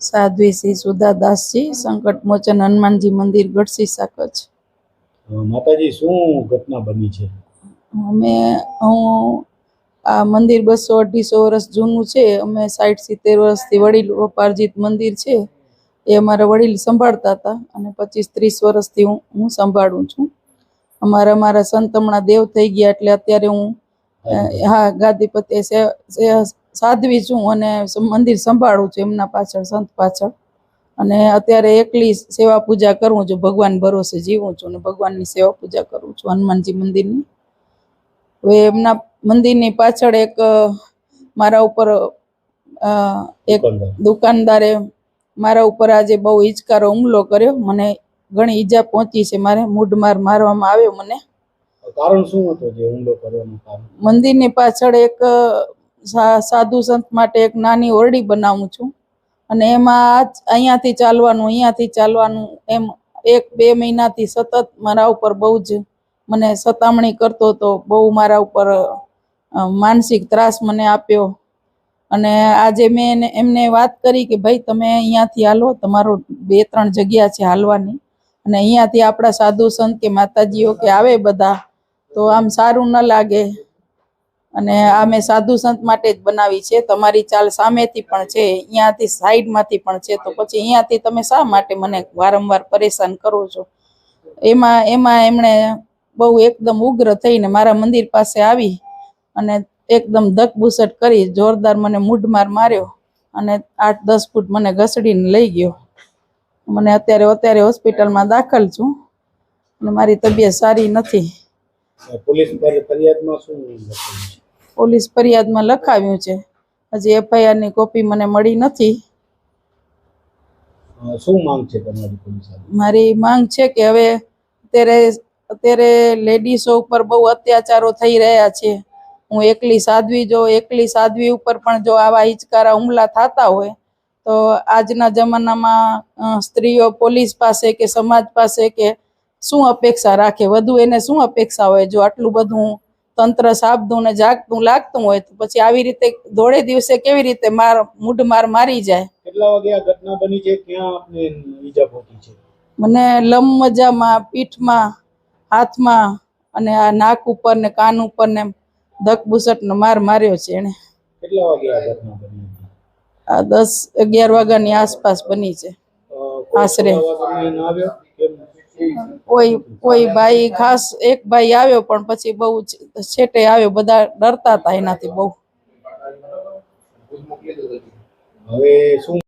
સાધ્વી શ્રી સુધાદાસજી સંકટ મોચન હનુમાનજી મંદિર ગઢસી સાકચ માતાજી શું ઘટના બની છે? અમે હું આ મંદિર બસો અઢીસો વર્ષ જૂનું છે. અમે સાઠ સિત્તેર વર્ષથી વડીલ ઉપાર્જિત મંદિર છે. એ અમારા વડીલ સંભાળતા હતા અને પચીસ ત્રીસ વર્ષથી હું હું સંભાળું છું. અમારા મારા સંત હમણાં દેવ થઈ ગયા એટલે અત્યારે હું હા ગાદીપતિ સે- સે- છું અને મંદિર સંભાળું છું એમના પાછળ સંત પાછળ. અને અત્યારે એકલી સેવા પૂજા કરું છું ભગવાન ભરોસે જીવું છું અને ભગવાનની સેવા પૂજા કરું છું હનુમાનજી મંદિરની. હવે એમના મંદિરની પાછળ એક મારા ઉપર એક દુકાનદારે. મારા ઉપર આજે બહુ હિચકારો હુમલો કર્યો. મને ઘણી ઈજા પહોંચી છે મારે મૂઢમાર મારવામાં આવ્યો મને. કારણ શું હતું જે હુમલો કરવાનું કારણ? મંદિરની પાછળ એક સાધુ સંત માટે એક નાની ઓરડી બનાવું છું. અને એમાં અહીંયાથી ચાલવાનું અહીંયાથી ચાલવાનું એમ એક, બે મહિનાથી સતત મારા ઉપર બહુ જ મને સતામણી કરતો હતો. બહુ મારા ઉપર માનસિક ત્રાસ મને આપ્યો. અને આજે મેં એને, એમને વાત કરી કે ભાઈ તમે અહીંયાથી હાલો, તમારો બે, ત્રણ જગ્યા છે હાલવાની. અને અહીંયાથી આપણા સાધુ સંત કે માતાજીઓ કે આવે બધા તો આમ સારું ન લાગે. અને આ મેં સાધુ સંત માટે જ બનાવી છે. તમારી ચાલ સામેથી પણ છે અહીંયાથી સાઈડમાંથી પણ છે. તો પછી અહીંયાથી તમે શા માટે મને વારંવાર પરેશાન કરો છો? એમાં એમાં એમણે બહુ એકદમ ઉગ્ર થઈને મારા મંદિર પાસે આવી અને એકદમ ધકબુસટ કરી, જોરદાર મને મૂઢમાર માર્યો અને આઠ, દસ ફૂટ મને ઘસડીને લઈ ગયો. મને અત્યારે અત્યારે હોસ્પિટલમાં દાખલ છું અને મારી તબિયત સારી નથી. પોલીસ પર ફરિયાદમાં શું પોલીસ ફરિયાદમાં લખાવ્યું છે. હજી એફઆઈઆરની કોપી મને મળી નથી. શું માંગ છે તમારી પોલીસ મારી માંગ છે કે હવે અત્યારે અત્યારે લેડીઝો ઉપર બહુ અત્યાચારો થઈ રહ્યા છે. હું એકલી સાધ્વી જો એકલી સાધ્વી ઉપર પણ જો આવા હિચકારા હુમલા થતા હોય તો આજના જમાનામાં સ્ત્રીઓ પોલીસ પાસે કે સમાજ પાસે કે શું અપેક્ષા રાખે વધુ એને શું અપેક્ષા હોય? જો આટલું બધું તંત્ર સાબદું ને જાગતું લાગતું હોય તો પછી આવી રીતે દોડે દિવસે કેવી રીતે માર મૂઢ માર મારી જાય? કેટલા વાગે આ ઘટના બની છે? ક્યાં આપને ઈજા પહોંચી છે? મને લમ મજામાં પીઠમાં હાથમાં અને આ નાક ઉપર ને કાન ઉપર ને ધકબુસટનો માર માર્યો છે એને કેટલા વાગે આ ઘટના બની આ દસ અગિયાર વાગ્યાની આસપાસ બની છે. આશરે. પુરાવા સામે ના આવ્યો કેમ કોઈ કોઈ ભાઈ ખાસ એક ભાઈ આવ્યો પણ પછી બહુ છેટે આવ્યો, બધા ડરતા હતા એનાથી બહુ. હવે શું